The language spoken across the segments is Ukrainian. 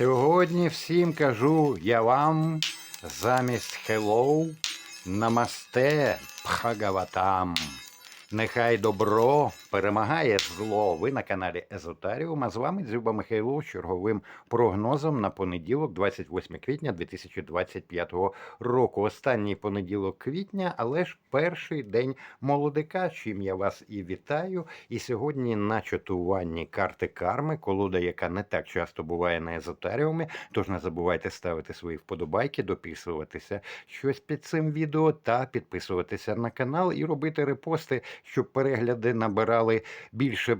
Сьогодні всім кажу я вам замість hello намасте пхагаватам. Нехай добро перемагає зло. Ви на каналі Езотаріум. А з вами Дзюба Михайло з черговим прогнозом на понеділок, 28 квітня 2025 року. Останній понеділок квітня, але ж перший день молодика. Чим я вас і вітаю. І сьогодні на чатуванні карти карми, колода, яка не так часто буває на езотаріумі. Тож не забувайте ставити свої вподобайки, дописуватися щось під цим відео та підписуватися на канал і робити репости, щоб перегляди набирали більше.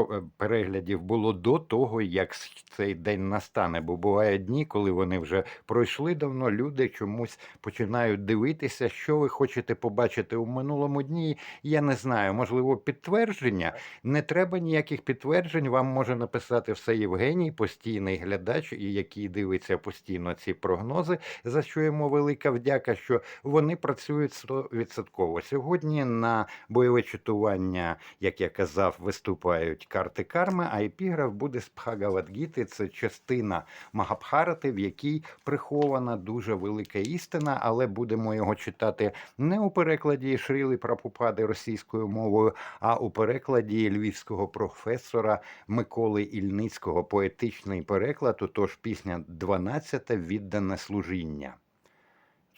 Е, переглядів було до того, як цей день настане. Бо бувають дні, коли вони вже пройшли давно. Люди чомусь починають дивитися, що ви хочете побачити у минулому дні. Я не знаю, можливо, підтвердження. Не треба ніяких підтверджень. Вам може написати все Євгеній, постійний глядач, який дивиться постійно ці прогнози. За що йому велика вдяка, що вони працюють 100%. Сьогодні на бойове читування, як я казав, виступають карти карми, а епіграф буде з Бхагавадгіти. Це частина Магабхарати, в якій прихована дуже велика істина, але будемо його читати не у перекладі Шріли Прабхупади російською мовою, а у перекладі львівського професора Миколи Ільницького. Поетичний переклад, отож пісня 12 віддане служіння.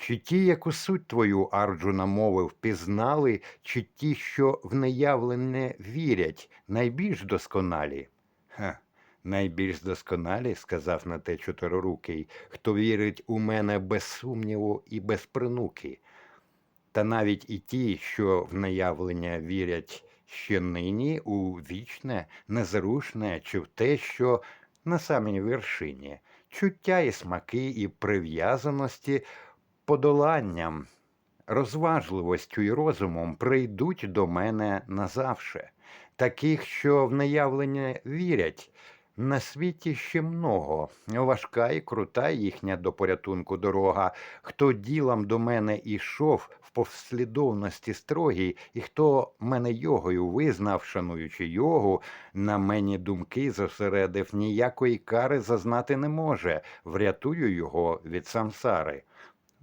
Чи ті, яку суть твою Арджуна мовив, пізнали, чи ті, що в неявлене вірять, найбільш досконалі? Ха, найбільш досконалі, сказав на те чотирорукий, хто вірить у мене без сумніву і без принуки. Та навіть і ті, що в неявлення вірять ще нині у вічне, незрушне, чи в те, що на самій вершині, чуття і смаки, і прив'язаності подоланням, розважливостю і розумом прийдуть до мене назавше. Таких, що в неявлення вірять, на світі ще много, важка і крута їхня до порятунку дорога. Хто ділом до мене ішов в послідовності строгій, і хто мене йогою визнав, шануючи йогу, на мені думки зосередив, ніякої кари зазнати не може, врятую його від самсари.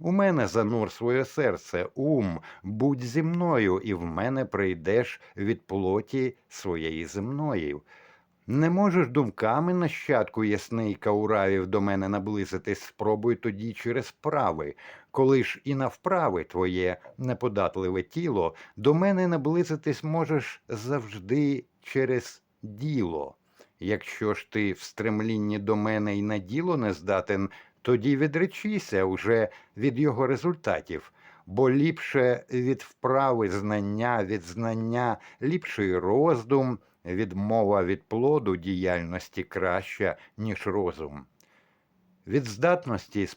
У мене занур своє серце, ум, будь зі мною, і в мене прийдеш від плоті своєї земної. Не можеш думками нащадку ясний кауравів до мене наблизитись, спробуй тоді через прави, коли ж і навправи твоє неподатливе тіло, до мене наблизитись можеш завжди через діло. Якщо ж ти в стремлінні до мене й на діло не здатен, тоді відречися уже від його результатів, бо ліпше від вправи знання, від знання ліпший роздум, відмова від плоду діяльності краща, ніж розум. Від здатності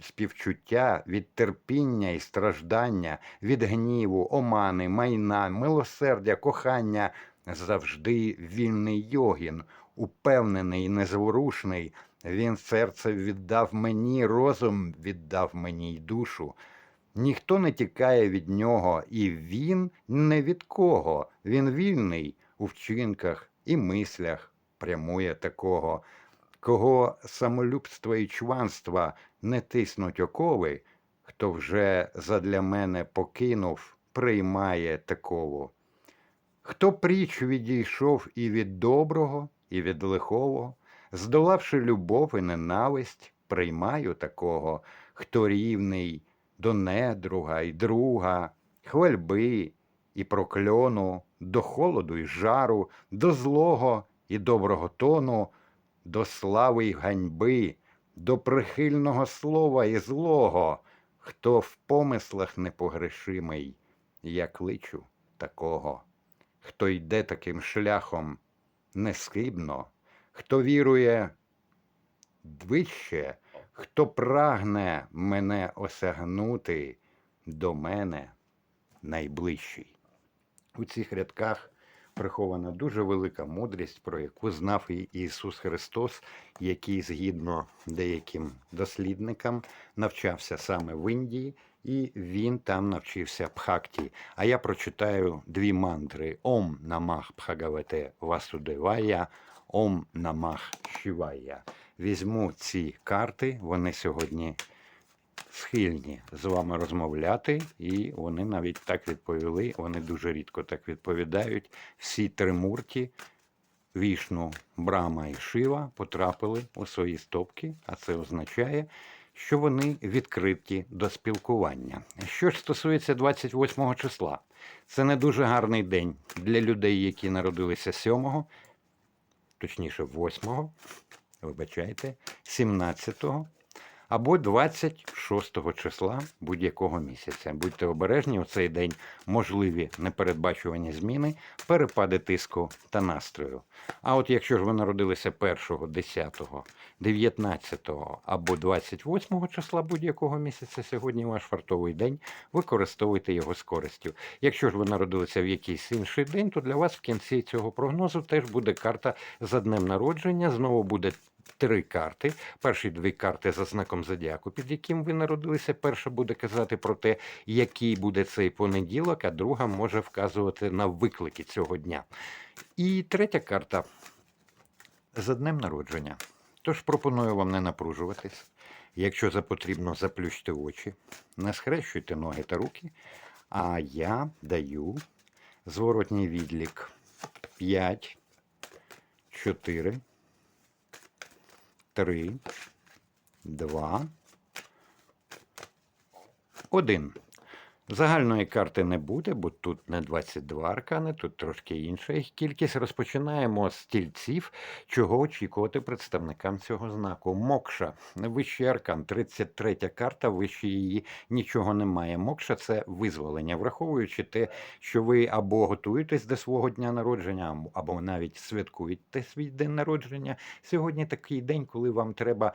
співчуття, від терпіння і страждання, від гніву, омани, майна, милосердя, кохання завжди вільний йогін, упевнений, незворушний. Він серце віддав мені, розум віддав мені й душу. Ніхто не тікає від нього, і він не від кого. Він вільний у вчинках і мислях прямує такого. Кого самолюбство і чванства не тиснуть окови, хто вже задля мене покинув, приймає такову. Хто пріч відійшов і від доброго, і від лихого, здолавши любов і ненависть, приймаю такого, хто рівний до недруга й друга, хвальби і прокльону, до холоду й жару, до злого і доброго тону, до слави й ганьби, до прихильного слова і злого, хто в помислах непогрешимий, я кличу такого, хто йде таким шляхом несхибно, хто вірує вище, хто прагне мене осягнути до мене найближчий. У цих рядках прихована дуже велика мудрість, про яку знав і Ісус Христос, який, згідно деяким дослідникам, навчався саме в Індії, і він там навчився Бхакті. А я прочитаю дві мантри Ом Намах Бхагавате Васудевая, Ом Намах Шівая. Візьму ці карти, вони сьогодні схильні з вами розмовляти, і вони навіть так відповіли. Вони дуже рідко так відповідають. Всі три мурті Вішну, Брама і Шива потрапили у свої стопки, а це означає, що вони відкриті до спілкування. Що ж стосується 28 числа, це не дуже гарний день для людей, які народилися 7, точніше 8, вибачайте, 17 або 26 числа будь-якого місяця. Будьте обережні, у цей день можливі непередбачувані зміни, перепади тиску та настрою. А от якщо ж ви народилися 1, 10, 19 або 28 числа будь-якого місяця, сьогодні ваш фартовий день, використовуйте його з користю. Якщо ж ви народилися в якийсь інший день, то для вас в кінці цього прогнозу теж буде карта за днем народження. Знову буде три карти. Перші дві карти за знаком зодіаку, під яким ви народилися. Перша буде казати про те, який буде цей понеділок, а друга може вказувати на виклики цього дня. І третя карта за днем народження. Тож пропоную вам не напружуватись. Якщо за потрібно, заплющте очі, не схрещуйте ноги та руки. А я даю зворотній відлік 5, 4, 3, 2, 1. Загальної карти не буде, бо тут не 22 аркани, тут трошки інша їх кількість. Розпочинаємо з тільців, чого очікувати представникам цього знаку. Мокша, вищий аркан, 33 карта, вище її нічого немає. Мокша це визволення, враховуючи те, що ви або готуєтесь до свого дня народження, або навіть святкуєте свій день народження. Сьогодні такий день, коли вам треба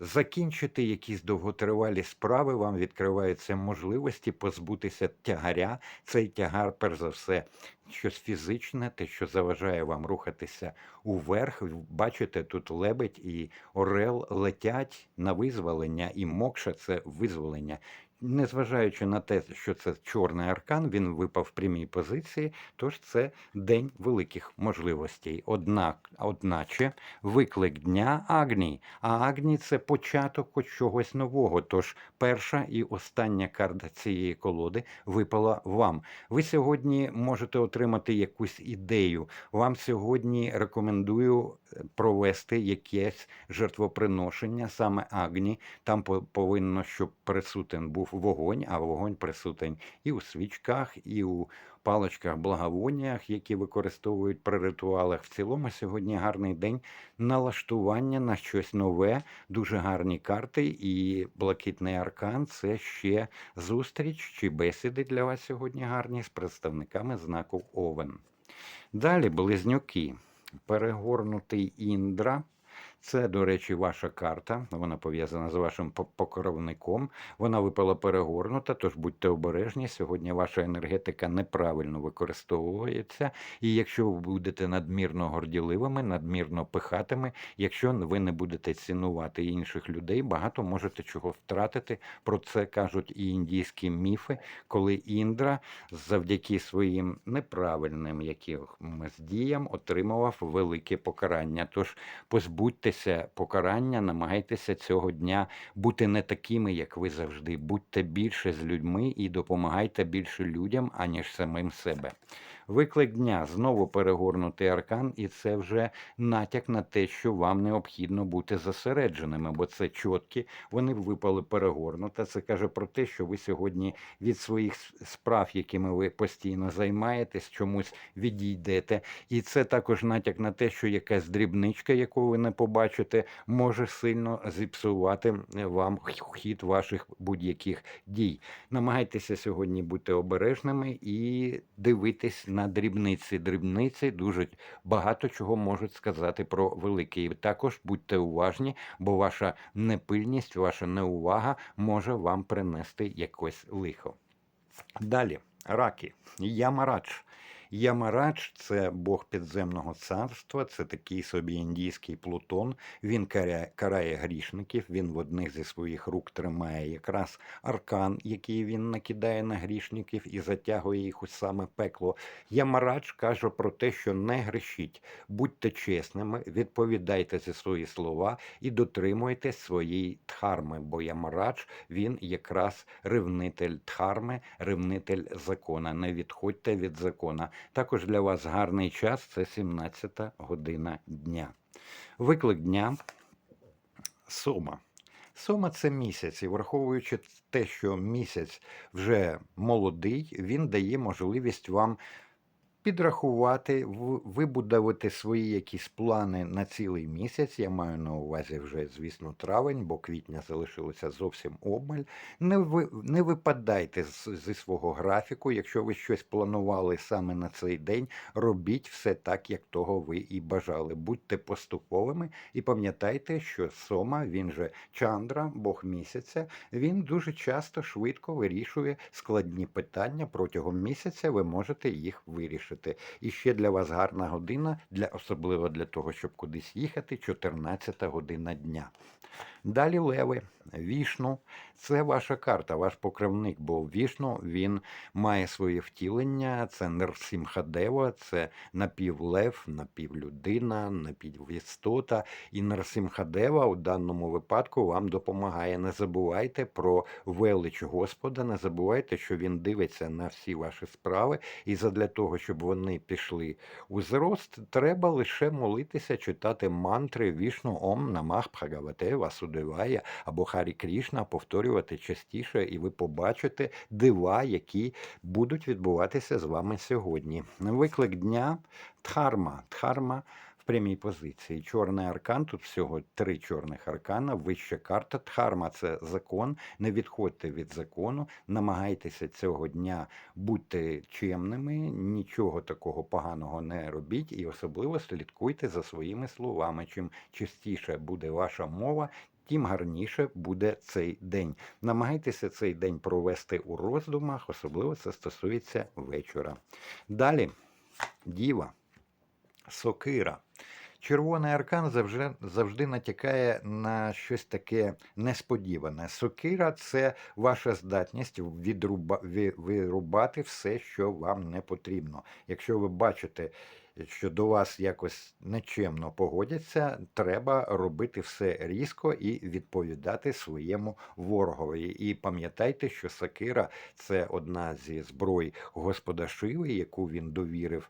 закінчити якісь довготривалі справи, вам відкриваються можливості позбутися тягаря. Цей тягар, перш за все, щось фізичне, те, що заважає вам рухатися уверх. Бачите, тут лебедь і орел летять на визволення, і мокша це визволення. Незважаючи на те, що це чорний аркан, він випав в прямій позиції, тож це день великих можливостей. Однак, одначе, виклик дня Агні. А Агні це початок чогось нового. Тож перша і остання карта цієї колоди випала вам. Ви сьогодні можете отримати якусь ідею. Вам сьогодні рекомендую е, провести якесь жертвоприношення, саме Агні. Там по- повинно, щоб присутен був вогонь, а вогонь присутень і у свічках, і у паличках, благовоннях, які використовують при ритуалах. В цілому сьогодні гарний день налаштування на щось нове, дуже гарні карти. І блакитний аркан це ще зустріч чи бесіди для вас сьогодні гарні з представниками знаку Овен. Далі близнюки. Перегорнутий Індра. Це, до речі, ваша карта. Вона пов'язана з вашим покровником. Вона випала перегорнута, тож будьте обережні. Сьогодні ваша енергетика неправильно використовується. І якщо ви будете надмірно горділивими, надмірно пихатими, якщо ви не будете цінувати інших людей, багато можете чого втратити. Про це кажуть і індійські міфи, коли Індра завдяки своїм неправильним якимось діям отримував велике покарання. Тож позбудьтеся покарання, намагайтеся цього дня бути не такими, як ви завжди. Будьте більше з людьми і допомагайте більше людям, аніж самим себе. Виклик дня знову перегорнутий аркан, і це вже натяк на те, що вам необхідно бути зосередженими, бо це чотки, вони випали перегорнута. Це каже про те, що ви сьогодні від своїх справ, якими ви постійно займаєтесь, чомусь відійдете. І це також натяк на те, що якась дрібничка, яку ви не побачите, може сильно зіпсувати вам хід ваших будь-яких дій. Намагайтеся сьогодні бути обережними і дивитись на дрібниці. Дрібниці дуже багато чого можуть сказати про велике. І також будьте уважні, бо ваша непильність, ваша неувага може вам принести якось лихо. Далі, раки, Ямарадж. Ямарадж це Бог підземного царства, це такий собі індійський Плутон. Він карає, карає грішників, він в одних зі своїх рук тримає якраз аркан, який він накидає на грішників і затягує їх у саме пекло. Ямарадж каже про те, що не грішіть, будьте чесними, відповідайте за свої слова і дотримуйтесь своєї дхарми, бо Ямарадж він якраз ревнитель дхарми, ревнитель закона. Не відходьте від закона. Також для вас гарний час це 17 година дня. Виклик дня Сома. Сома це місяць, і враховуючи те, що місяць вже молодий, він дає можливість вам підрахувати, вибудувати свої якісь плани на цілий місяць. Я маю на увазі вже, звісно, травень, бо квітня залишилося зовсім обмаль. Не, ви, не випадайте з, зі свого графіку. Якщо ви щось планували саме на цей день, робіть все так, як того ви і бажали. Будьте поступовими і пам'ятайте, що Сома, він же Чандра, Бог місяця, він дуже часто швидко вирішує складні питання. Протягом місяця ви можете їх вирішити. І ще для вас гарна година, для, особливо для того, щоб кудись їхати, 14 година дня. Далі леви, вішну це ваша карта, ваш покривник, бо вішну він має своє втілення, це Нерсимхадева, це напівлев, напівлюдина, напівістота. І Нерсимхадева у даному випадку вам допомагає. Не забувайте про велич Господа, не забувайте, що він дивиться на всі ваші справи, і задля того, щоб вони пішли у зрост, треба лише молитися, читати мантри вішну Ом Намах Бхагавате Васудевая або Харі Крішна, повторювати частіше, і ви побачите дива, які будуть відбуватися з вами сьогодні. Виклик дня Дхарма. Дхарма прямій позиції. Чорний аркан, тут всього три чорних аркана, вища карта. Дхарма це закон. Не відходьте від закону, намагайтеся цього дня бути чемними, нічого такого поганого не робіть, і особливо слідкуйте за своїми словами. Чим частіше буде ваша мова, тим гарніше буде цей день. Намагайтеся цей день провести у роздумах, особливо це стосується вечора. Далі діва, сокира. Червоний аркан завжди, завжди натякає на щось таке несподіване. Сокира це ваша здатність відруба, ві- вирубати все, що вам не потрібно. Якщо ви бачите, що до вас якось нечемно погодяться, треба робити все різко і відповідати своєму ворогові. І пам'ятайте, що сокира це одна зі зброй Господа Шиви, яку він довірив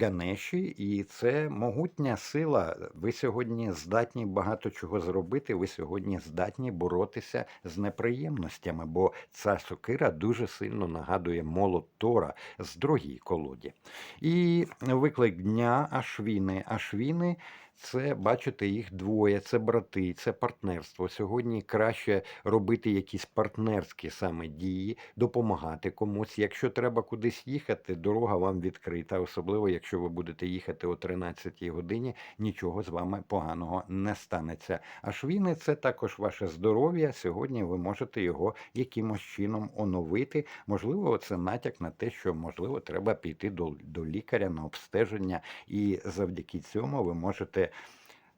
Ганеші, і це могутня сила. Ви сьогодні здатні багато чого зробити. Ви сьогодні здатні боротися з неприємностями, бо ця сокира дуже сильно нагадує молот Тора з другій колоді. І виклик дня Ашвіни. Ашвіни це бачите їх двоє, це брати, це партнерство. Сьогодні краще робити якісь партнерські саме дії, допомагати комусь. Якщо треба кудись їхати, дорога вам відкрита, особливо якщо ви будете їхати о 13 годині, нічого з вами поганого не станеться. А швіни це також ваше здоров'я. Сьогодні ви можете його якимось чином оновити. Можливо, це натяк на те, що можливо треба піти до, до лікаря на обстеження, і завдяки цьому ви можете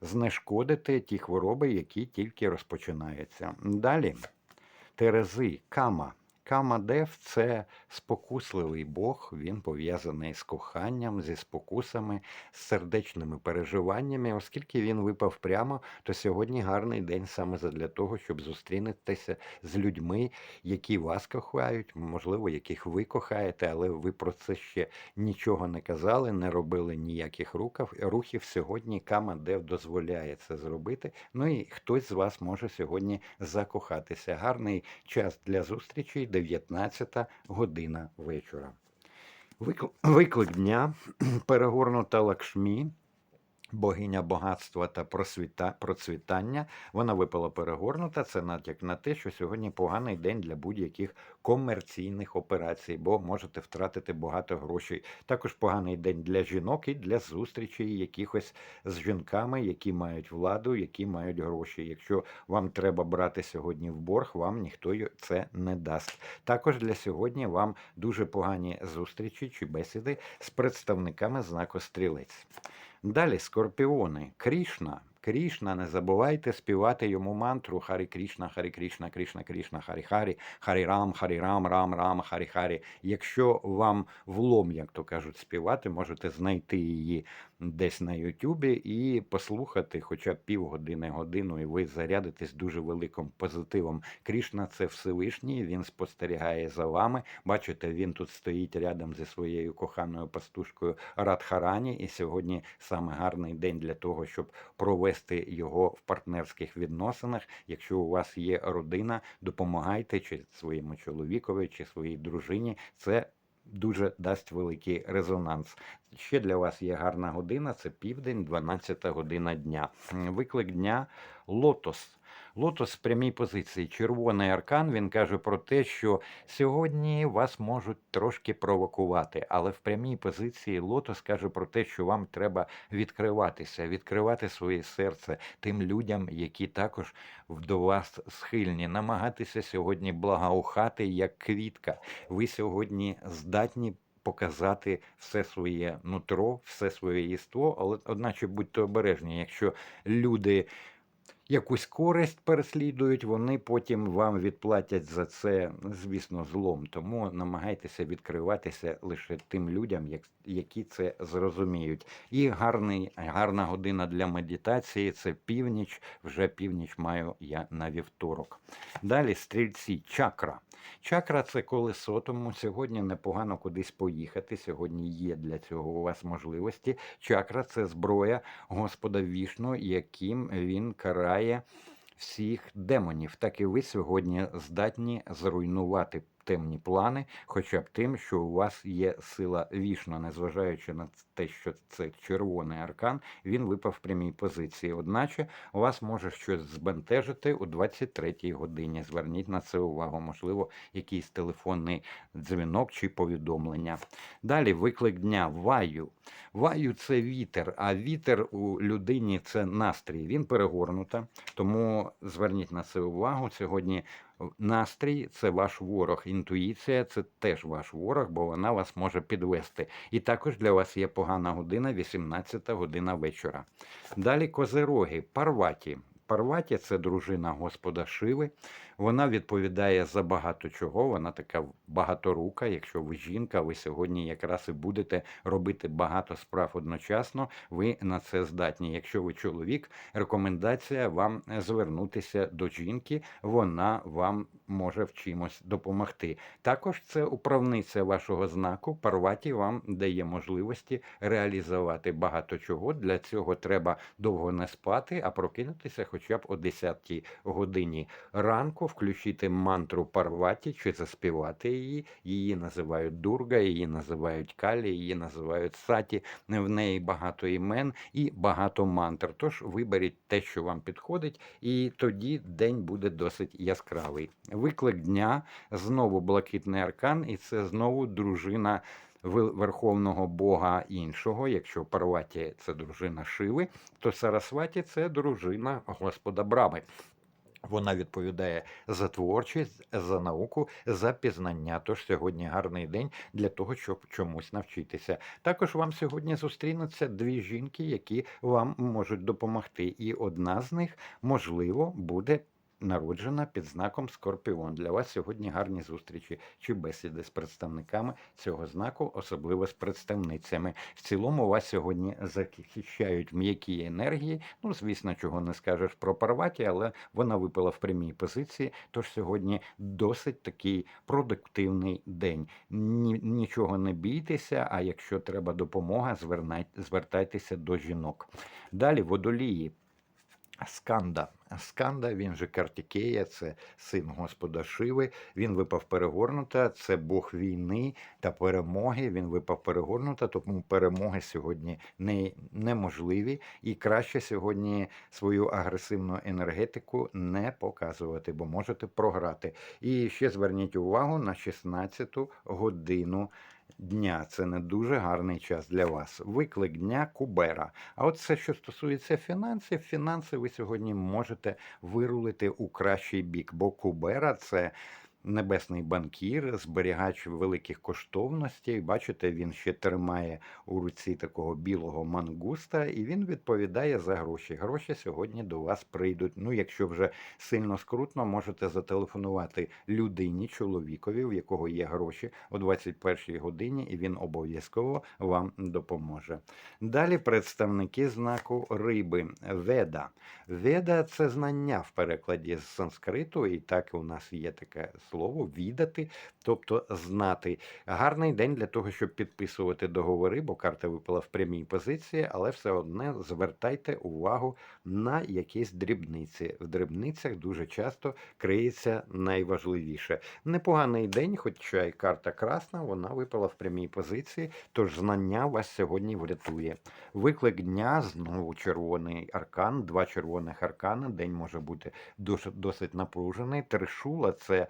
знешкодити ті хвороби, які тільки розпочинаються. Далі Терези, Кама. Камадев це спокусливий Бог, він пов'язаний з коханням, зі спокусами, з сердечними переживаннями. Оскільки він випав прямо, то сьогодні гарний день саме для того, щоб зустрінутися з людьми, які вас кохають, можливо, яких ви кохаєте, але ви про це ще нічого не казали, не робили ніяких рукав, рухів. Сьогодні Камадев дозволяє це зробити. Ну і хтось з вас може сьогодні закохатися. Гарний час для зустрічей 19 година вечора. Викл- Виклик дня перегорнута лакшмі. Богиня багатства та процвітання. Вона випала перегорнута. Це натяк на те, що сьогодні поганий день для будь-яких комерційних операцій, бо можете втратити багато грошей. Також поганий день для жінок і для зустрічей якихось з жінками, які мають владу, які мають гроші. Якщо вам треба брати сьогодні в борг, вам ніхто це не дасть. Також для сьогодні вам дуже погані зустрічі чи бесіди з представниками знаку стрілець. Далі скорпіони. Крішна. Крішна, не забувайте співати йому мантру Харі Крішна, Харі Крішна, Крішна, Крішна, Харі Харі, Харі Рам, Харі Рам, Рам, Рам, Харі Харі. Якщо вам влом, як то кажуть, співати, можете знайти її десь на Ютубі і послухати хоча б півгодини, годину, і ви зарядитесь дуже великим позитивом. Крішна це Всевишній, він спостерігає за вами. Бачите, він тут стоїть рядом зі своєю коханою пастушкою Радхарані, і сьогодні саме гарний день для того, щоб провести його в партнерських відносинах. Якщо у вас є родина, допомагайте чи своєму чоловікові, чи своїй дружині. Це дуже дасть великий резонанс. Ще для вас є гарна година, це південь, 12 година дня. Виклик дня лотос. Лотос в прямій позиції. Червоний аркан він каже про те, що сьогодні вас можуть трошки провокувати, але в прямій позиції лотос каже про те, що вам треба відкриватися, відкривати своє серце тим людям, які також до вас схильні, намагатися сьогодні благоухати як квітка. Ви сьогодні здатні. Показати все своє нутро, все своє єство, але одначе будьте обережні, якщо люди якусь користь переслідують, вони потім вам відплатять за це, звісно, злом. Тому намагайтеся відкриватися лише тим людям, які це зрозуміють. І гарний, гарна година для медитації це північ. Вже північ маю я на вівторок. Далі стрільці, чакра. Чакра це колесо, тому сьогодні непогано кудись поїхати. Сьогодні є для цього у вас можливості. Чакра це зброя Господа Вішну, яким він карає всіх демонів. Так і ви сьогодні здатні зруйнувати темні плани, хоча б тим, що у вас є сила вішна, незважаючи на те, що це червоний аркан, він випав в прямій позиції. Одначе вас може щось збентежити у 23-й годині. Зверніть на це увагу, можливо, якийсь телефонний дзвінок чи повідомлення. Далі виклик дня ваю. Ваю це вітер, а вітер у людині це настрій. Він перегорнута, тому зверніть на це увагу. Сьогодні настрій це ваш ворог. Інтуїція це теж ваш ворог, бо вона вас може підвести. І також для вас є погана година, 18 година вечора. Далі козероги, парваті. Парваті це дружина Господа Шиви. Вона відповідає за багато чого. Вона така багаторука. Якщо ви жінка, ви сьогодні якраз і будете робити багато справ одночасно. Ви на це здатні. Якщо ви чоловік, рекомендація вам звернутися до жінки. Вона вам може в чимось допомогти. Також це управниця вашого знаку. Парваті вам дає можливості реалізувати багато чого. Для цього треба довго не спати, а прокинутися хоча б о 10 годині ранку, включити мантру Парваті чи заспівати її. Її називають Дурга, її називають Калі, її називають Саті. В неї багато імен і багато мантр. Тож виберіть те, що вам підходить, і тоді день буде досить яскравий. Виклик дня знову блакитний аркан, і це знову дружина. Верховного Бога іншого, якщо Парваті це дружина Шиви, то Сарасваті це дружина Господа Брами. Вона відповідає за творчість, за науку, за пізнання. Тож сьогодні гарний день для того, щоб чомусь навчитися. Також вам сьогодні зустрінуться дві жінки, які вам можуть допомогти. І одна з них, можливо, буде. Народжена під знаком Скорпіон. Для вас сьогодні гарні зустрічі чи бесіди з представниками цього знаку, особливо з представницями. В цілому вас сьогодні захищають м'які енергії. Ну, звісно, чого не скажеш про Парваті, але вона випала в прямій позиції. Тож сьогодні досить такий продуктивний день. Ні, нічого не бійтеся, а якщо треба допомога, звертайтеся до жінок. Далі водолії. Сканда. Сканда, він же Картікея, це син Господа Шиви. Він випав перегорнута, це Бог війни та перемоги. Він випав перегорнута, тому перемоги сьогодні не, неможливі. І краще сьогодні свою агресивну енергетику не показувати, бо можете програти. І ще зверніть увагу на 16-ту годину дня. Це не дуже гарний час для вас. Виклик дня Кубера. А от все, що стосується фінансів, фінанси ви сьогодні можете вирулити у кращий бік, бо Кубера це. Небесний банкір, зберігач великих коштовностей. Бачите, він ще тримає у руці такого білого мангуста, і він відповідає за гроші. Гроші сьогодні до вас прийдуть. Ну, якщо вже сильно скрутно, можете зателефонувати людині, чоловікові, в якого є гроші о 21 годині, і він обов'язково вам допоможе. Далі представники знаку риби Веда. Веда це знання в перекладі з санскриту, і так у нас є таке слово відати, тобто знати. Гарний день для того, щоб підписувати договори, бо карта випала в прямій позиції, але все одне звертайте увагу на якісь дрібниці. В дрібницях дуже часто криється найважливіше. Непоганий день, хоча й карта красна, вона випала в прямій позиції, тож знання вас сьогодні врятує. Виклик дня знову червоний аркан, два червоних аркани. День може бути досить напружений. Тришула це.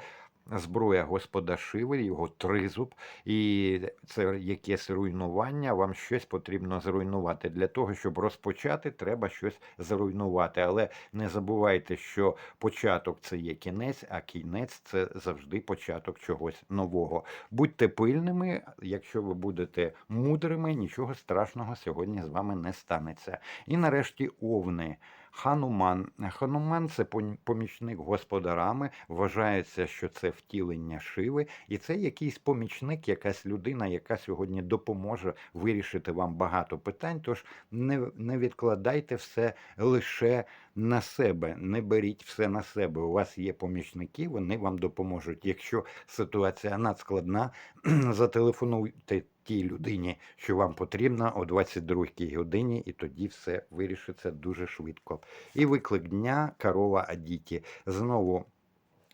Зброя Господа Шиви, його тризуб, і це якесь руйнування. Вам щось потрібно зруйнувати. Для того, щоб розпочати, треба щось зруйнувати. Але не забувайте, що початок це є кінець, а кінець це завжди початок чогось нового. Будьте пильними, якщо ви будете мудрими, нічого страшного сьогодні з вами не станеться. І нарешті овни. Хануман. Хануман це помічник господарами. Вважається, що це втілення шиви, і це якийсь помічник, якась людина, яка сьогодні допоможе вирішити вам багато питань. Тож не, не відкладайте все лише на себе, не беріть все на себе. У вас є помічники, вони вам допоможуть. Якщо ситуація надскладна, зателефонуйте тій людині, що вам потрібно о 22 годині, і тоді все вирішиться дуже швидко. І виклик дня корова Адіті. Знову.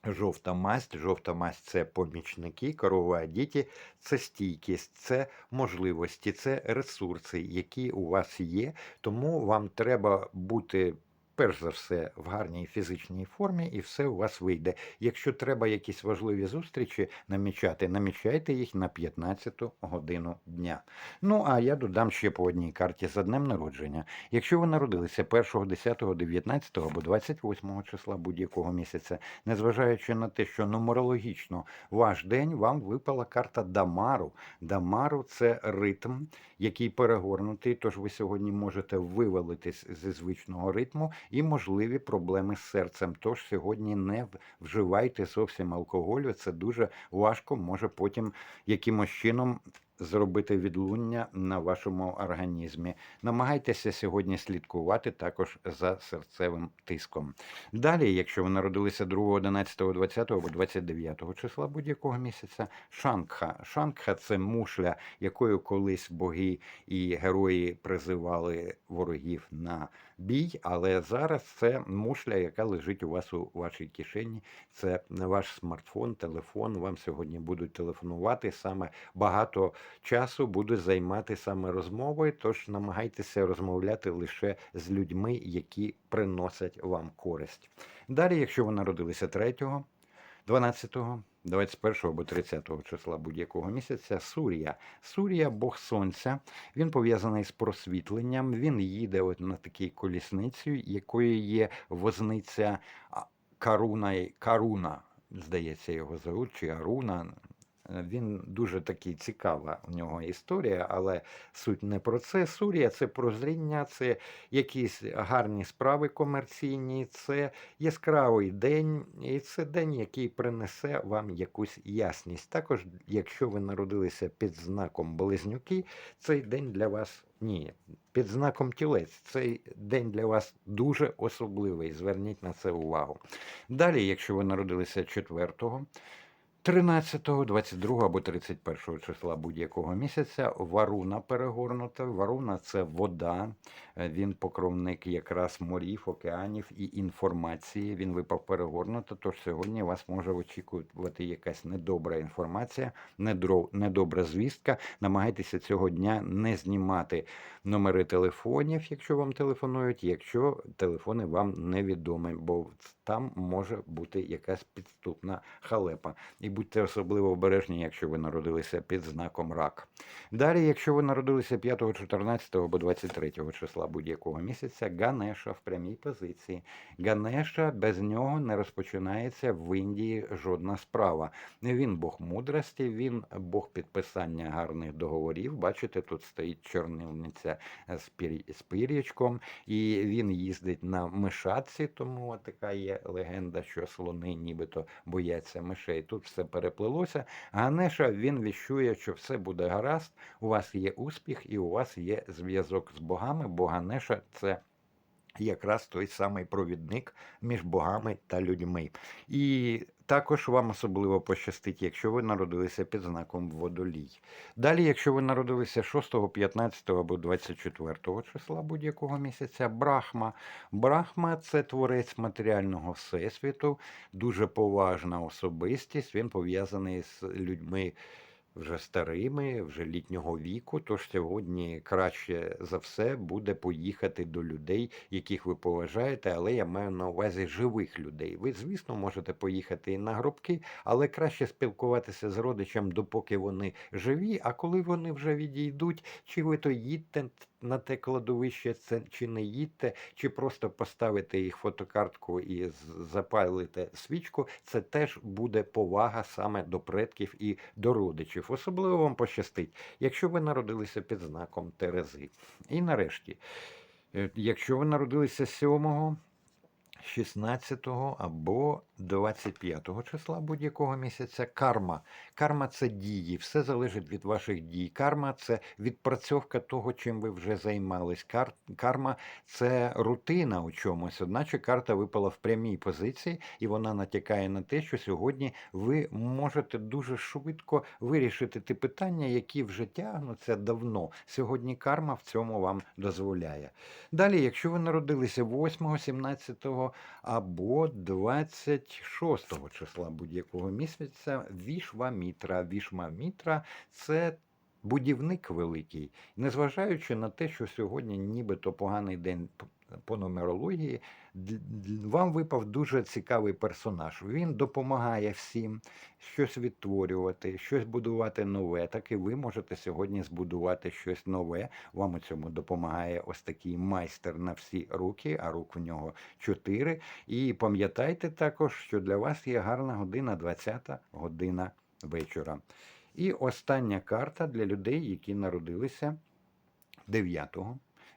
Жовта масть, жовта масть це помічники, корова Адіті це стійкість, це можливості, це ресурси, які у вас є. Тому вам треба бути. Перш за все в гарній фізичній формі, і все у вас вийде. Якщо треба якісь важливі зустрічі намічати, намічайте їх на 15-ту годину дня. Ну а я додам ще по одній карті за днем народження. Якщо ви народилися 1, 10, 19 або 28 числа будь-якого місяця, незважаючи на те, що нумерологічно ваш день вам випала карта Дамару. Дамару це ритм, який перегорнутий. Тож ви сьогодні можете вивалитись зі звичного ритму і можливі проблеми з серцем. Тож сьогодні не вживайте зовсім алкоголю. Це дуже важко, може потім якимось чином. Зробити відлуння на вашому організмі. Намагайтеся сьогодні слідкувати також за серцевим тиском. Далі, якщо ви народилися 2, 11, 20 або 29 числа будь-якого місяця, шангха. Шангха це мушля, якою колись боги і герої призивали ворогів на бій, але зараз це мушля, яка лежить у вас у вашій кишені. Це ваш смартфон, телефон. Вам сьогодні будуть телефонувати саме багато часу буде займати саме розмовою, тож намагайтеся розмовляти лише з людьми, які приносять вам користь. Далі, якщо ви народилися 3, 12, 21 або 30 числа будь-якого місяця, Сурія. Сурія Бог Сонця. Він пов'язаний з просвітленням. Він їде от на такій колісниці, якою є возниця Каруна, Каруна, здається, його зовуть, чи Аруна. Він дуже такий цікава у нього історія, але суть не про це. Сурія це прозріння, це якісь гарні справи комерційні, це яскравий день, і це день, який принесе вам якусь ясність. Також, якщо ви народилися під знаком Близнюки, цей день для вас ні. Під знаком тілець цей день для вас дуже особливий. Зверніть на це увагу. Далі, якщо ви народилися 4 13, 22 або 31 числа будь-якого місяця варуна перегорнута. Варуна це вода, е, він покровник якраз морів, океанів і інформації. Він випав перегорнуто. Тож сьогодні вас може очікувати якась недобра інформація, недобра звістка. Намагайтеся цього дня не знімати номери телефонів, якщо вам телефонують, якщо телефони вам невідомі, бо там може бути якась підступна халепа. І будьте особливо обережні, якщо ви народилися під знаком рак. Далі, якщо ви народилися 5, 14 або 23 числа будь-якого місяця, Ганеша в прямій позиції. Ганеша без нього не розпочинається в Індії жодна справа. Він Бог мудрості, він Бог підписання гарних договорів. Бачите, тут стоїть чорнильниця з пір- пір'ячком, і він їздить на мишатці, тому така є легенда, що слони нібито бояться мишей. Тут все переплилося. Ганеша він віщує, що все буде гаразд, у вас є успіх і у вас є зв'язок з богами, бо Ганеша це. Якраз той самий провідник між богами та людьми. І також вам особливо пощастить, якщо ви народилися під знаком водолій. Далі, якщо ви народилися 6, 15 або 24 числа будь-якого місяця, Брахма. Брахма це творець матеріального всесвіту, дуже поважна особистість. Він пов'язаний з людьми вже старими, вже літнього віку. Тож сьогодні краще за все буде поїхати до людей, яких ви поважаєте, але я маю на увазі живих людей. Ви, звісно, можете поїхати і на гробки, але краще спілкуватися з родичем, допоки вони живі. А коли вони вже відійдуть, чи ви то їдьте на те кладовище, це чи не їдьте, чи просто поставите їх фотокартку і запалите свічку, це теж буде повага саме до предків і до родичів. Особливо вам пощастить, якщо ви народилися під знаком Терези. І нарешті, е, якщо ви народилися 7 16 або 25 числа будь-якого місяця карма. Карма це дії, все залежить від ваших дій. Карма це відпрацьовка того, чим ви вже займались. Кар... Карма це рутина у чомусь. Одначе карта випала в прямій позиції, і вона натякає на те, що сьогодні ви можете дуже швидко вирішити ті питання, які вже тягнуться давно. Сьогодні карма в цьому вам дозволяє. Далі, якщо ви народилися 8, 17 або 26 числа будь-якого місяця, Вішвамітра. Вішмамітра це будівник великий. Незважаючи на те, що сьогодні нібито поганий день по нумерології, вам випав дуже цікавий персонаж. Він допомагає всім щось відтворювати, щось будувати нове. Так і ви можете сьогодні збудувати щось нове. Вам у цьому допомагає ось такий майстер на всі руки, а рук в нього чотири. І пам'ятайте також, що для вас є гарна година, 20-та година вечора. І остання карта для людей, які народилися 9,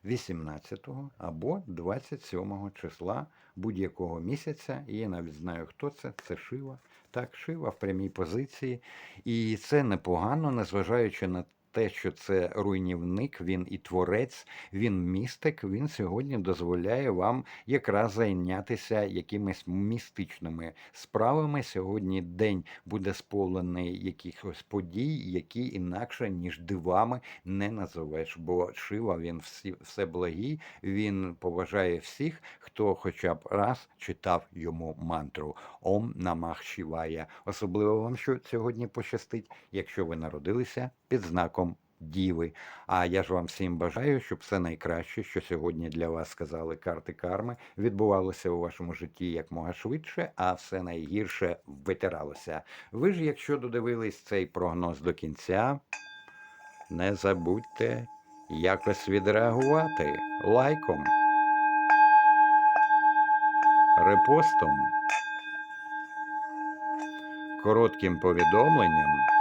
18 або 27 числа будь-якого місяця. Я навіть знаю, хто це. Це Шива. Так, Шива в прямій позиції. І це непогано, незважаючи на те, що це руйнівник, він і творець, він містик, він сьогодні дозволяє вам якраз зайнятися якимись містичними справами. Сьогодні день буде сповнений якихось подій, які інакше ніж дивами не назовеш. Бо Шива він всі все благий, він поважає всіх, хто хоча б раз читав йому мантру Ом Намах Шівая. Особливо вам що сьогодні пощастить, якщо ви народилися під знаком. Діви. А я ж вам всім бажаю, щоб все найкраще, що сьогодні для вас сказали карти карми, відбувалося у вашому житті якмога швидше, а все найгірше витиралося. Ви ж, якщо додивились цей прогноз до кінця, не забудьте якось відреагувати лайком, репостом, коротким повідомленням.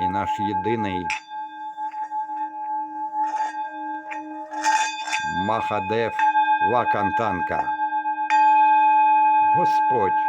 І наш єдиний Махадев Вакантанка. Господь